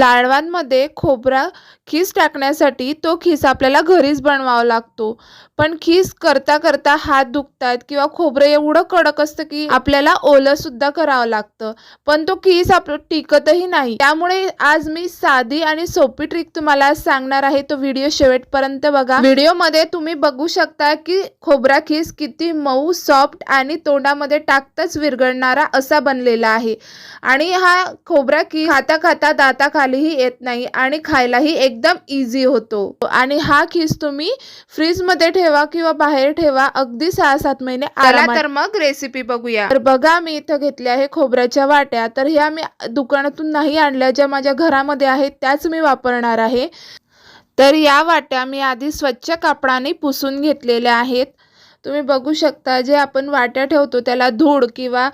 लाडवांमध्ये खोबरा खीस टाकण्यासाठी तो खीस आपल्याला घरीच बनवावा लागतो. पण खीस करता करता हात दुखतात किंवा खोबरं एवढं कडक असतं की आपल्याला ओलं सुद्धा करावं लागतं. पण तो खीस आपलं टिकतही नाही. त्यामुळे आज मी साधी आणि सोपी ट्रिक तुम्हाला सांगणार आहे. तो व्हिडिओ शेवटपर्यंत बघा. व्हिडिओमध्ये तुम्ही बघू शकता की खोबरा खीस किती मऊ सॉफ्ट आणि तोंडामध्ये टाकताच विरघळणारा असा बनलेला आहे. आणि हा खोबरा की खाता खाता दाताखालीही येत नाही आणि खायलाही एकदम इझी होतो. आणि हा खीस तुम्ही फ्रीजमध्ये ठेवा किंवा बाहेर ठेवा अगदी सहा सात महिने आला तर मग रेसिपी बघूया. तर बघा मी इथं घेतल्या आहे खोबऱ्याच्या वाट्या. तर ह्या मी दुकानातून नाही आणल्या ज्या माझ्या घरामध्ये आहेत त्याच मी वापरणार आहे. तर या वाट्या मी आधी स्वच्छ कापडाने पुसून घेतलेल्या आहेत. तुम्ही बघू शकता जे आपण वाट्या ठेवतो त्याला धूळ किंवा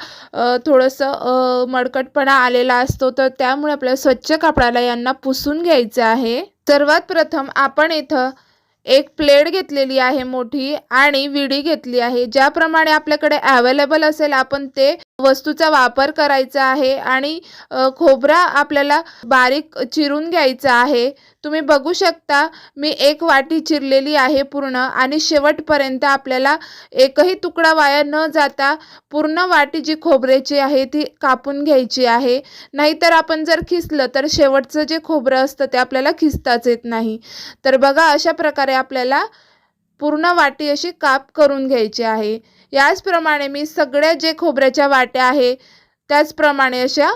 थोडंसं मडकटपणा आलेला असतो तर त्यामुळे आपल्याला स्वच्छ कापडाला यांना पुसून घ्यायचं आहे. सर्वात प्रथम आपण इथं एक प्लेट घेतलेली आहे मोठी आणि विडी घेतली आहे. ज्याप्रमाणे आपल्याकडे अवेलेबल असेल आपण ते वस्तूचा वापर करायचा आहे आणि खोबरा आपल्याला बारीक चिरून घ्यायचा आहे. तुम्ही बघू शकता मी एक वाटी चिरलेली आहे पूर्ण आणि शेवटपर्यंत आपल्याला एकही तुकडा वाया न जाता पूर्ण वाटी जी खोबऱ्याची आहे ती कापून घ्यायची आहे. नाहीतर आपण जर खिसलं तर शेवटचं जे खोबरं असतं ते आपल्याला खिसताच येत नाही. तर बघा अशा प्रकारे आपल्याला पूर्ण वाटी अशी काप करून घ्यायची आहे. याचप्रमाणे मी सगळ्या जे खोबऱ्याच्या वाट्या आहे त्याचप्रमाणे अशा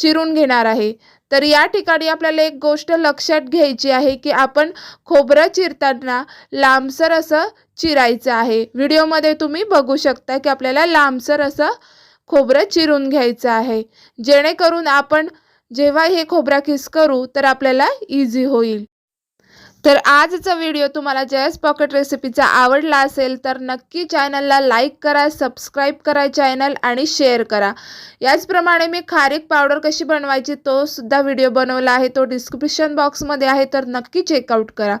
चिरून घेणार आहे. तर या ठिकाणी आपल्याला एक गोष्ट लक्षात घ्यायची आहे की आपण खोबरं चिरताना लांबसर असं चिरायचं आहे. व्हिडिओमध्ये तुम्ही बघू शकता की आपल्याला लांबसर असं खोबरं चिरून घ्यायचं आहे. जेणेकरून आपण जेव्हा हे खोबरा किस करू तर आपल्याला इझी होईल. तर आजचा व्हिडिओ तुम्हाला जयस पॉकेट रेसिपीचा आवडला असेल तर नक्की चॅनलला लाईक करा सबस्क्राईब करा चॅनल आणि शेअर करा. याचप्रमाणे मी खारीक पावडर कशी बनवायची तो सुद्धा व्हिडिओ बनवला आहे. तो डिस्क्रिप्शन बॉक्समध्ये आहे तर नक्की चेकआउट करा.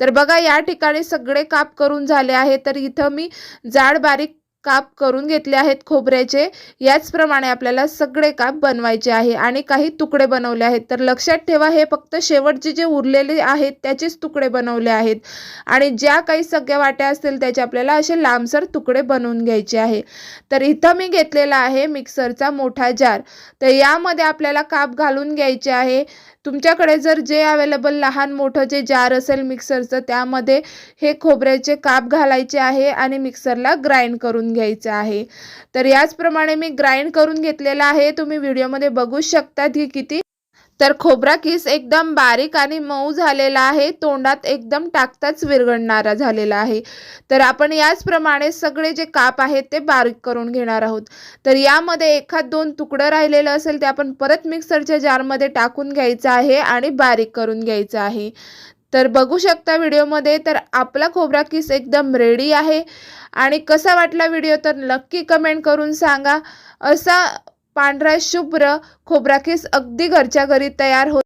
तर बघा या ठिकाणी सगळे काप करून झाले आहे. तर इथं मी जाड बारीक काप करून घेतले आहेत खोबऱ्याचे. याचप्रमाणे आपल्याला सगळे काप बनवायचे आहे आणि काही तुकडे बनवले आहेत. तर लक्षात ठेवा हे फक्त शेवटचे जे उरलेले आहेत त्याचेच तुकडे बनवले आहेत. आणि ज्या काही सगळ्या वाट्या असतील त्याचे आपल्याला असे लांबसर तुकडे बनवून घ्यायचे आहे. तर इथं मी घेतलेला आहे मिक्सरचा मोठा जार. तर यामध्ये आपल्याला काप घालून घ्यायचे आहे. तुमच्याकडे जर जे अवेलेबल लहान मोठं जे जार असेल मिक्सरचं त्यामध्ये हे खोबऱ्याचे काप घालायचे आहे आणि मिक्सरला ग्राइंड करून घ्यायचं आहे. तर याचप्रमाणे मी ग्राइंड करून घेतलेला आहे. तुम्ही व्हिडिओमध्ये बघू शकता की किती तर खोबरा किस एकदम बारीक आणि मऊ झालेला आहे. तोंडात एकदम टाकताच विरघळणारा झालेला आहे. तर आपण याचप्रमाणे सगळे जे काप आहेत ते बारीक करून घेणार आहोत. तर यामध्ये एखाद दोन तुकडं राहिलेलं असेल ते आपण परत मिक्सरच्या जारमध्ये टाकून घ्यायचं आहे आणि बारीक करून घ्यायचं आहे. तर बघू शकता व्हिडिओमध्ये तर आपला खोबरा किस एकदम रेडी आहे. आणि कसा वाटला व्हिडिओ तर नक्की कमेंट करून सांगा. असा पांढरा शुभ्र खोबराकीस अगदी घरच्या घरी तयार हो